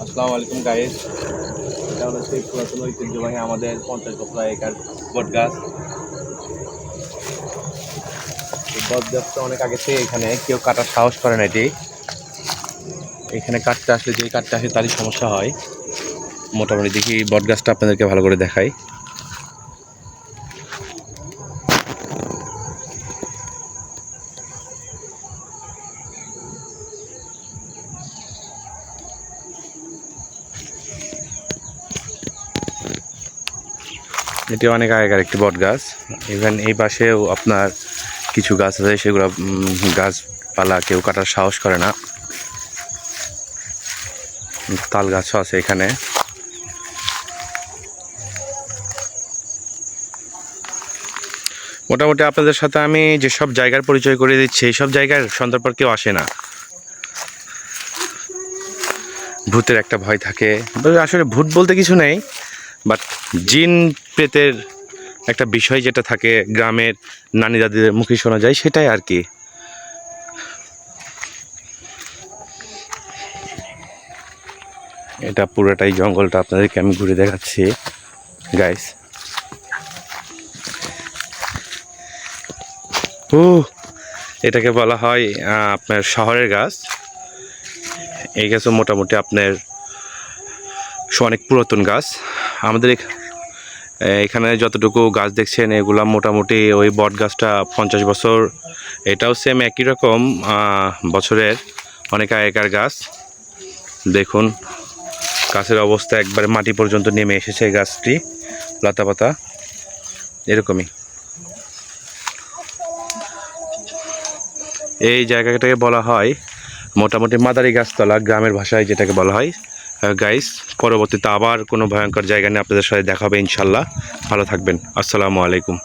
আসসালামু আলাইকুম গাইস এটা হলো সেই পুরাতন ঐতিহ্যবাহী আমাদের পঞ্চাশ বছর আগেকার বট গাছ বট অনেক আগে থেকে এখানে কেউ কাটার সাহস করে না এটি এখানে কাটতে আসলে যে কাটতে আসে তারই সমস্যা হয়। মোটামুটি দেখি বট গাছটা আপনাদেরকে ভালো করে দেখাই। এটি অনেক আগেকার একটি বট গাছ। ইভেন এই পাশেও আপনার কিছু গাছ আছে, সেগুলো গাছপালা কেউ কাটার সাহস করে না। তাল গাছও আছে এখানে। মোটামুটি আপনাদের সাথে আমি যেসব জায়গার পরিচয় করে দিচ্ছি এই সব জায়গার সন্ধ্যার কেউ আসে না। ভূতের একটা ভয় থাকে। আসলে ভূত বলতে কিছু নেই। বাট জিন প্রেতের একটা বিষয় যেটা থাকে, গ্রামের নানি দাদিদের মুখে শোনা যায়, সেটাই আর কি। এটা পুরোটাই জঙ্গলটা আপনাদেরকে আমি ঘুরে দেখাচ্ছি গাইস ও এটাকে বলা হয় আপনার শহরের গাছ। এই গাছও মোটামুটি আপনার অনেক পুরাতন গাছ। আমাদের এখ- এখানে যতটুকু গাছ দেখছেন, এগুলা মোটামুটি ওই বট গাছটা পঞ্চাশ বছর। এটাও সেম একই রকম বছরের অনেক আগেকার গাছ। দেখুন, গাছের অবস্থা একবারে মাটি পর্যন্ত নেমে এসেছে গাছটি লতা পাতা এরকমই। এই জায়গাটাকে বলা হয় মোটামুটি মাদারি গাছতলা গ্রামের ভাষায় যেটাকে বলা হয়। গাইস পরবর্তীতে আবার কোনো ভয়ঙ্কর জায়গা নিয়ে আপনাদের সাথে দেখা হবে ইনশাল্লাহ ভালো থাকবেন। আসসালামু আলাইকুম।